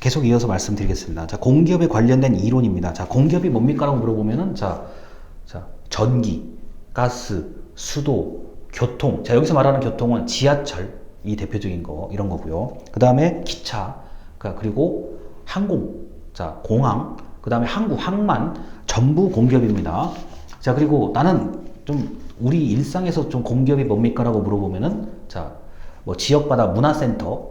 계속 이어서 말씀드리겠습니다. 자, 공기업에 관련된 이론입니다. 자, 공기업이 뭡니까라고 물어보면은 자, 자, 전기, 가스, 수도, 교통. 자, 여기서 말하는 교통은 지하철 이 대표적인 거 이런 거고요. 그다음에 기차, 그 그리고 항공, 자, 공항, 그다음에 항구, 항만 전부 공기업입니다. 자, 그리고 나는 좀 우리 일상에서 좀 공기업이 뭡니까라고 물어보면은 자, 뭐 지역마다 문화센터,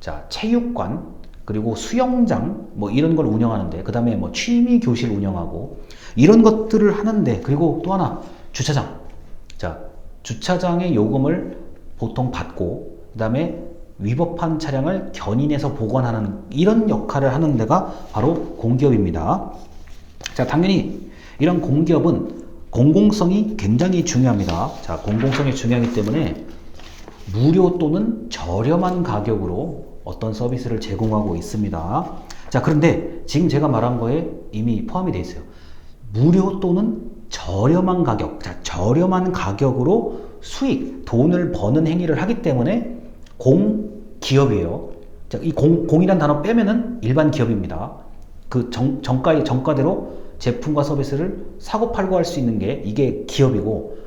자, 체육관, 그리고 수영장 뭐 이런 걸 운영하는데 그 다음에 뭐 취미 교실 운영하고 이런 것들을 하는데 그리고 또 하나 주차장. 자, 주차장의 요금을 보통 받고 그 다음에 위법한 차량을 견인해서 보관하는 이런 역할을 하는 데가 바로 공기업입니다. 자, 당연히 이런 공기업은 공공성이 굉장히 중요합니다. 자, 공공성이 중요하기 때문에 무료 또는 저렴한 가격으로 어떤 서비스를 제공하고 있습니다. 자, 그런데 지금 제가 말한 거에 이미 포함이 되어 있어요. 무료 또는 저렴한 가격, 자, 저렴한 가격으로 수익, 돈을 버는 행위를 하기 때문에 공기업이에요. 자, 이 공, 공이란 단어 빼면은 일반 기업입니다. 그 정, 정가의 정가대로 제품과 서비스를 사고 팔고 할 수 있는 게 이게 기업이고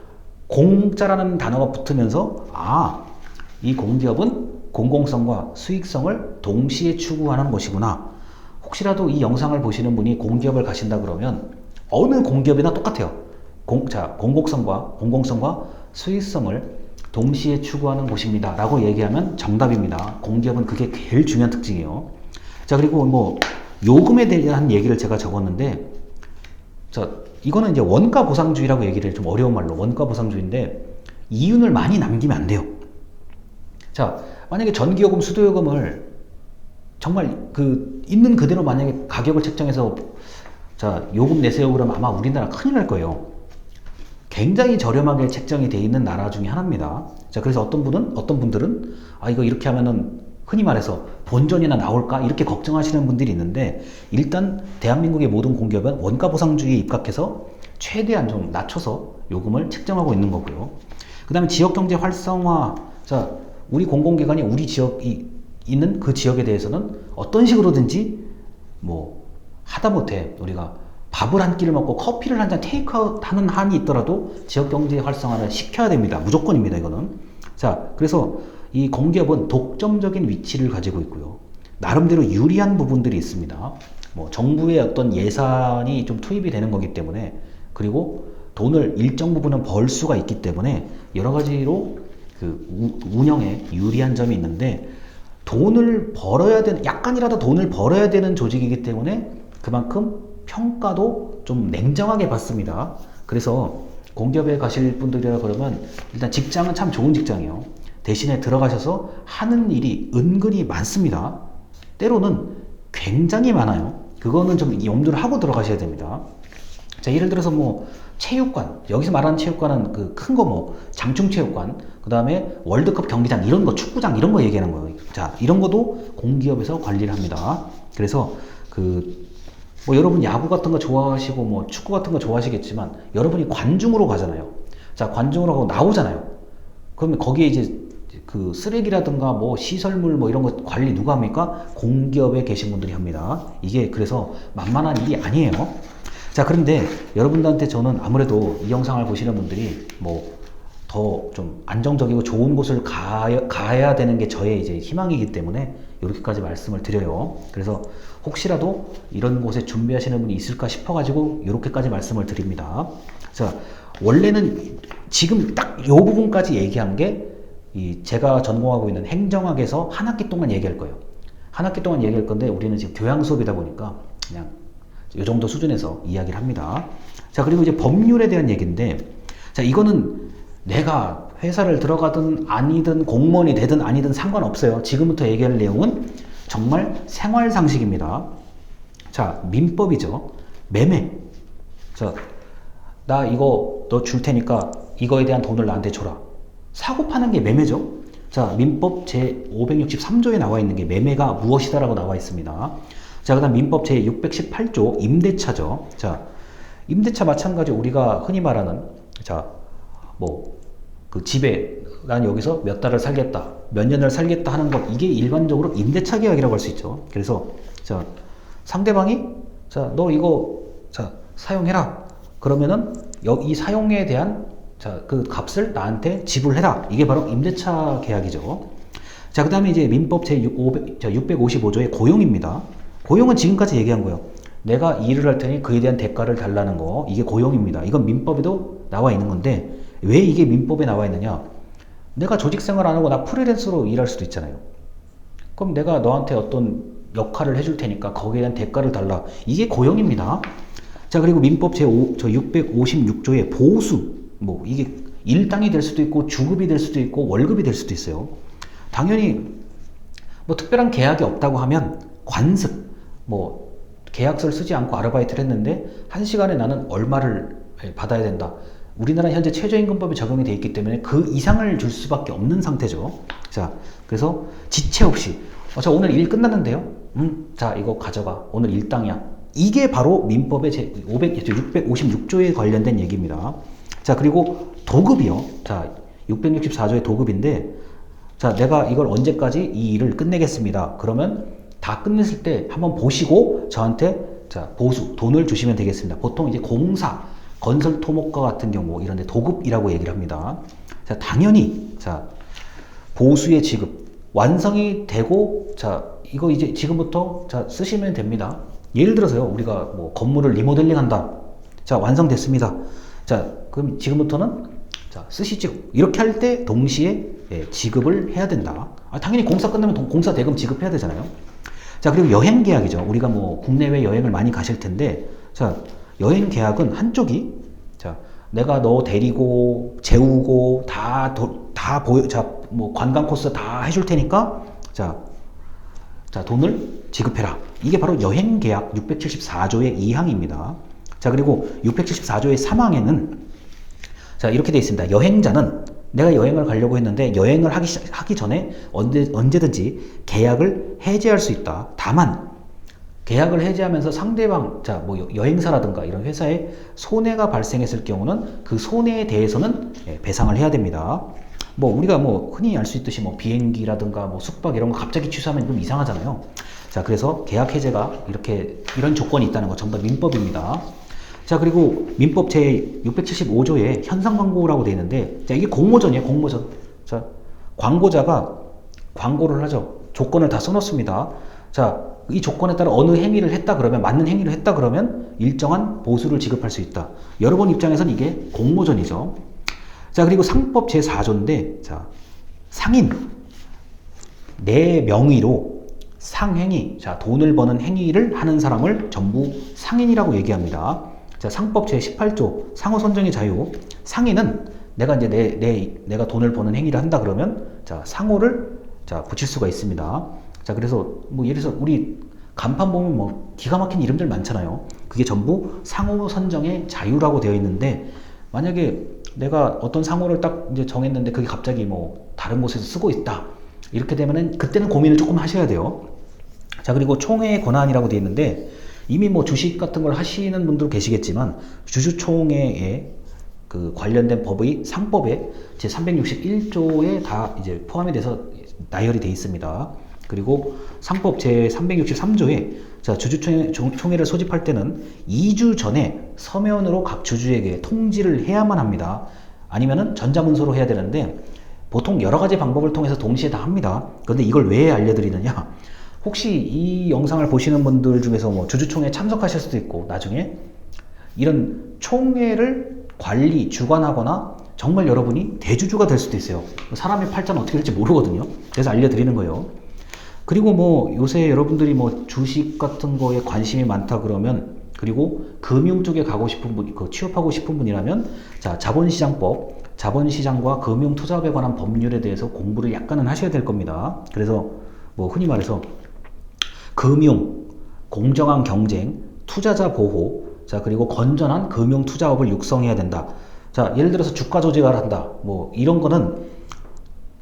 공짜라는 단어가 붙으면서 아, 이 공기업은 공공성과 수익성을 동시에 추구하는 곳이구나. 혹시라도 이 영상을 보시는 분이 공기업을 가신다 그러면 어느 공기업이나 똑같아요. 공, 자, 공공성과 공공성과 수익성을 동시에 추구하는 곳입니다. 라고 얘기하면 정답입니다. 공기업은 그게 제일 중요한 특징이에요. 자, 그리고 뭐 요금에 대한 얘기를 제가 적었는데 자, 이거는 이제 원가 보상주의라고 얘기를 좀 어려운 말로 원가 보상주의인데 이윤을 많이 남기면 안 돼요. 자, 만약에 전기요금, 수도요금을 정말 그 있는 그대로 만약에 가격을 책정해서 자, 요금 내세요 그러면 아마 우리나라 큰일 날 거예요. 굉장히 저렴하게 책정이 돼 있는 나라 중에 하나입니다. 자, 그래서 어떤 분은 어떤 분들은 아 이거 이렇게 하면은 흔히 말해서 본전이나 나올까 이렇게 걱정하시는 분들이 있는데 일단 대한민국의 모든 공기업은 원가 보상주의에 입각해서 최대한 좀 낮춰서 요금을 책정하고 있는 거고요. 그다음에 지역 경제 활성화 자 우리 공공기관이 우리 지역이 있는 그 지역에 대해서는 어떤 식으로든지 뭐 하다 못해 우리가 밥을 한 끼를 먹고 커피를 한 잔 테이크아웃 하는 한이 있더라도 지역 경제 활성화를 시켜야 됩니다. 무조건입니다. 이거는. 자, 그래서 이 공기업은 독점적인 위치를 가지고 있고요. 나름대로 유리한 부분들이 있습니다. 뭐 정부의 어떤 예산이 좀 투입이 되는 거기 때문에 그리고 돈을 일정 부분은 벌 수가 있기 때문에 여러 가지로 그 우- 운영에 유리한 점이 있는데 돈을 벌어야 되는 약간이라도 돈을 벌어야 되는 조직이기 때문에 그만큼 평가도 좀 냉정하게 받습니다. 그래서 공기업에 가실 분들이라 그러면 일단 직장은 참 좋은 직장이에요. 대신에 들어가셔서 하는 일이 은근히 많습니다. 때로는 굉장히 많아요. 그거는 좀 염두를 하고 들어가셔야 됩니다. 자, 예를 들어서 뭐 체육관 여기서 말하는 체육관은 그 큰 거 뭐 장충체육관 그 다음에 월드컵 경기장 이런 거 축구장 이런 거 얘기하는 거예요. 자 이런 것도 공기업에서 관리를 합니다. 그래서 그 뭐 여러분 야구 같은 거 좋아하시고 뭐 축구 같은 거 좋아하시겠지만 여러분이 관중으로 가잖아요. 자 관중으로 가고 나오잖아요. 그러면 거기에 이제 그 쓰레기라든가 뭐 시설물 뭐 이런 거 관리 누가 합니까? 공기업에 계신 분들이 합니다. 이게 그래서 만만한 일이 아니에요. 자, 그런데 여러분들한테 저는 아무래도 이 영상을 보시는 분들이 뭐 더 좀 안정적이고 좋은 곳을 가야, 가야 되는 게 저의 이제 희망이기 때문에 이렇게까지 말씀을 드려요. 그래서 혹시라도 이런 곳에 준비하시는 분이 있을까 싶어가지고 이렇게까지 말씀을 드립니다. 자, 원래는 지금 딱 이 부분까지 얘기한 게 이 제가 전공하고 있는 행정학에서 한 학기 동안 얘기할 거예요. 한 학기 동안 얘기할 건데 우리는 지금 교양 수업이다 보니까 그냥 이 정도 수준에서 이야기를 합니다. 자, 그리고 이제 법률에 대한 얘기인데, 자, 이거는 내가 회사를 들어가든 아니든 공무원이 되든 아니든 상관없어요. 지금부터 얘기할 내용은 정말 생활 상식입니다. 자, 민법이죠. 매매. 자, 나 이거 너 줄 테니까 이거에 대한 돈을 나한테 줘라. 사고 파는 게 매매죠. 자, 민법 제 563조에 나와 있는 게 매매가 무엇이다라고 나와 있습니다. 자, 그 다음 민법 제 618조 임대차죠. 자, 임대차 마찬가지 우리가 흔히 말하는 자, 뭐 그 집에 난 여기서 몇 달을 살겠다, 몇 년을 살겠다 하는 것 이게 일반적으로 임대차 계약이라고 할 수 있죠. 그래서 자, 상대방이 자, 너 이거 자, 사용해라. 그러면은 여- 이 사용에 대한 자, 그 값을 나한테 지불해라. 이게 바로 임대차 계약이죠. 자, 그 다음에 이제 민법 제 655조의 고용입니다. 고용은 지금까지 얘기한 거예요. 내가 일을 할 테니 그에 대한 대가를 달라는 거. 이게 고용입니다. 이건 민법에도 나와 있는 건데 왜 이게 민법에 나와 있느냐? 내가 조직 생활 안 하고 나 프리랜서로 일할 수도 있잖아요. 그럼 내가 너한테 어떤 역할을 해줄 테니까 거기에 대한 대가를 달라. 이게 고용입니다. 자, 그리고 민법 제5, 저 656조의 보수. 뭐, 이게 일당이 될 수도 있고, 주급이 될 수도 있고, 월급이 될 수도 있어요. 당연히, 뭐, 특별한 계약이 없다고 하면, 관습, 뭐, 계약서를 쓰지 않고 아르바이트를 했는데, 한 시간에 나는 얼마를 예, 받아야 된다. 우리나라 현재 최저임금법이 적용이 돼 있기 때문에 그 이상을 줄 수밖에 없는 상태죠. 자, 그래서 지체 없이 어, 저 오늘 일 끝났는데요. 음, 자 이거 가져가. 오늘 일당이야. 이게 바로 민법의 제 500, 656조에 관련된 얘기입니다. 자 그리고 도급이요. 자 664조의 도급인데 자 내가 이걸 언제까지 이 일을 끝내겠습니다. 그러면 다 끝냈을 때 한번 보시고 저한테 자 보수 돈을 주시면 되겠습니다. 보통 이제 공사 건설 토목과 같은 경우 이런 데 도급이라고 얘기를 합니다. 자 당연히 자 보수의 지급 완성이 되고 자 이거 이제 지금부터 자 쓰시면 됩니다. 예를 들어서요 우리가 뭐 건물을 리모델링 한다. 자 완성됐습니다. 자 그럼 지금부터는 자 쓰시죠. 이렇게 할 때 동시에 예, 지급을 해야 된다. 아, 당연히 공사 끝나면 동- 공사 대금 지급해야 되잖아요. 자 그리고 여행 계약이죠. 우리가 뭐 국내외 여행을 많이 가실 텐데 자 여행 계약은 한쪽이 자 내가 너 데리고 재우고 다다 보여 자 뭐 관광 코스 다 해줄 테니까 자 자, 돈을 지급해라. 이게 바로 여행 계약 674조의 2항입니다. 자, 그리고 674조의 3항에는 자, 이렇게 돼 있습니다. 여행자는 내가 여행을 가려고 했는데 여행을 하기, 시- 하기 전에 언제, 언제든지 계약을 해지할 수 있다. 다만 계약을 해지하면서 상대방 자 뭐 여행사라든가 이런 회사에 손해가 발생했을 경우는 그 손해에 대해서는 예, 배상을 해야 됩니다. 뭐 우리가 뭐 흔히 알 수 있듯이 뭐 비행기라든가 뭐 숙박 이런 거 갑자기 취소하면 좀 이상하잖아요. 자 그래서 계약 해제가 이렇게 이런 조건이 있다는 거 전부 다 민법입니다. 자 그리고 민법 제 675조에 현상 광고라고 돼 있는데 자 이게 공모전이에요 공모전. 자 광고자가 광고를 하죠. 조건을 다 써놓습니다. 자, 이 조건에 따라 어느 행위를 했다 그러면, 맞는 행위를 했다 그러면 일정한 보수를 지급할 수 있다. 여러분 입장에서는 이게 공모전이죠. 자, 그리고 상법 제4조인데, 자, 상인. 내 명의로 상행위, 자, 돈을 버는 행위를 하는 사람을 전부 상인이라고 얘기합니다. 자, 상법 제18조 상호 선정의 자유. 상인은 내가 이제 내, 내, 내가 돈을 버는 행위를 한다 그러면, 자, 상호를 자, 붙일 수가 있습니다. 자, 그래서 뭐 예를 들어서 우리 간판 보면 뭐 기가 막힌 이름들 많잖아요. 그게 전부 상호 선정의 자유라고 되어 있는데 만약에 내가 어떤 상호를 딱 이제 정했는데 그게 갑자기 뭐 다른 곳에서 쓰고 있다. 이렇게 되면은 그때는 고민을 조금 하셔야 돼요. 자, 그리고 총회의 권한이라고 되어 있는데 이미 뭐 주식 같은 걸 하시는 분들 계시겠지만 주주총회에 그 관련된 법의 상법에 제 361조에 다 이제 포함이 돼서 나열이 돼 있습니다. 그리고 상법 제 363조에 자, 주주총회 총- 총회를 소집할 때는 2주 전에 서면으로 각 주주에게 통지를 해야만 합니다. 아니면은 전자문서로 해야 되는데 보통 여러 가지 방법을 통해서 동시에 다 합니다. 그런데 이걸 왜 알려드리느냐? 혹시 이 영상을 보시는 분들 중에서 뭐 주주총회 참석하실 수도 있고 나중에 이런 총회를 관리, 주관하거나 정말 여러분이 대주주가 될 수도 있어요. 사람의 팔자는 어떻게 될지 모르거든요. 그래서 알려드리는 거예요. 그리고 뭐 요새 여러분들이 뭐 주식 같은 거에 관심이 많다 그러면 그리고 금융 쪽에 가고 싶은 분, 그 취업하고 싶은 분이라면 자 자본시장법, 자본시장과 금융 투자업에 관한 법률에 대해서 공부를 약간은 하셔야 될 겁니다. 그래서 뭐 흔히 말해서 금융, 공정한 경쟁, 투자자 보호, 자 그리고 건전한 금융 투자업을 육성해야 된다. 자 예를 들어서 주가 조직을 한다. 뭐 이런 거는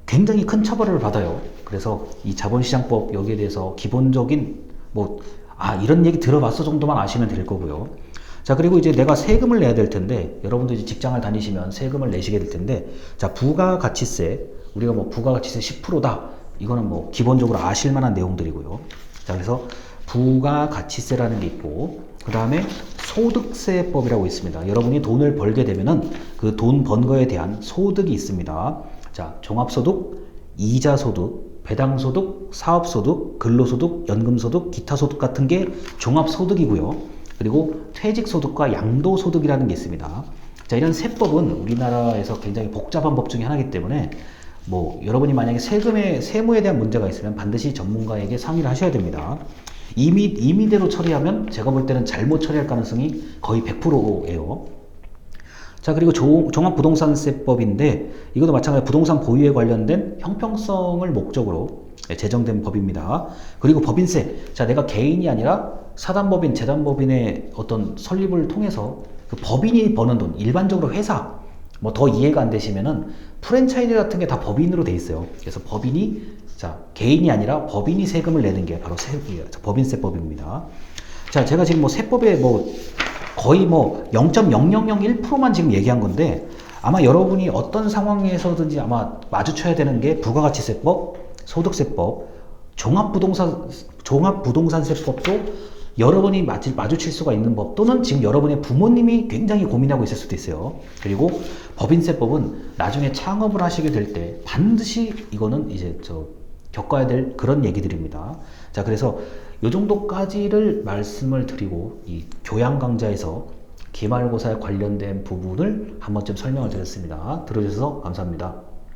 굉장히 큰 처벌을 받아요. 그래서 이 자본시장법 여기에 대해서 기본적인 뭐 아 이런 얘기 들어봤어 정도만 아시면 될 거고요. 자 그리고 이제 내가 세금을 내야 될 텐데 여러분도 이제 직장을 다니시면 세금을 내시게 될 텐데 자 부가가치세 우리가 뭐 부가가치세 10%다 이거는 뭐 기본적으로 아실 만한 내용들이고요. 자 그래서 부가 가치세라는 게 있고 그 다음에 소득세법이라고 있습니다. 여러분이 돈을 벌게 되면은 그 돈 번 거에 대한 소득이 있습니다. 자, 종합소득, 이자소득, 배당소득, 사업소득, 근로소득, 연금소득, 기타소득 같은 게 종합소득이고요. 그리고 퇴직소득과 양도소득이라는 게 있습니다. 자, 이런 세법은 우리나라에서 굉장히 복잡한 법 중에 하나이기 때문에 뭐 여러분이 만약에 세금의 세무에 대한 문제가 있으면 반드시 전문가에게 상의를 하셔야 됩니다. 임의 임의대로 처리하면 제가 볼 때는 잘못 처리할 가능성이 거의 100%예요. 자 그리고 조- 종합부동산세법인데 이것도 마찬가지로 부동산 보유에 관련된 형평성을 목적으로 제정된 법입니다. 그리고 법인세. 자 내가 개인이 아니라 사단법인, 재단법인의 어떤 설립을 통해서 그 법인이 버는 돈, 일반적으로 회사 뭐 더 이해가 안 되시면은 프랜차이즈 같은 게 다 법인으로 돼 있어요. 그래서 법인이 자 개인이 아니라 법인이 세금을 내는 게 바로 세, 법인세법입니다. 자 제가 지금 뭐 세법에 뭐 거의 뭐 0.0001%만 지금 얘기한 건데 아마 여러분이 어떤 상황에서든지 아마 마주쳐야 되는 게 부가가치세법, 소득세법, 종합부동산 종합부동산세법도 여러분이 마주, 마주칠 수가 있는 법 또는 지금 여러분의 부모님이 굉장히 고민하고 있을 수도 있어요. 그리고 법인세법은 나중에 창업을 하시게 될 때 반드시 이거는 이제 저 겪어야 될 그런 얘기들입니다. 자, 그래서 요 정도까지를 말씀을 드리고 이 교양 강좌에서 기말고사에 관련된 부분을 한 번쯤 설명을 드렸습니다. 들어주셔서 감사합니다.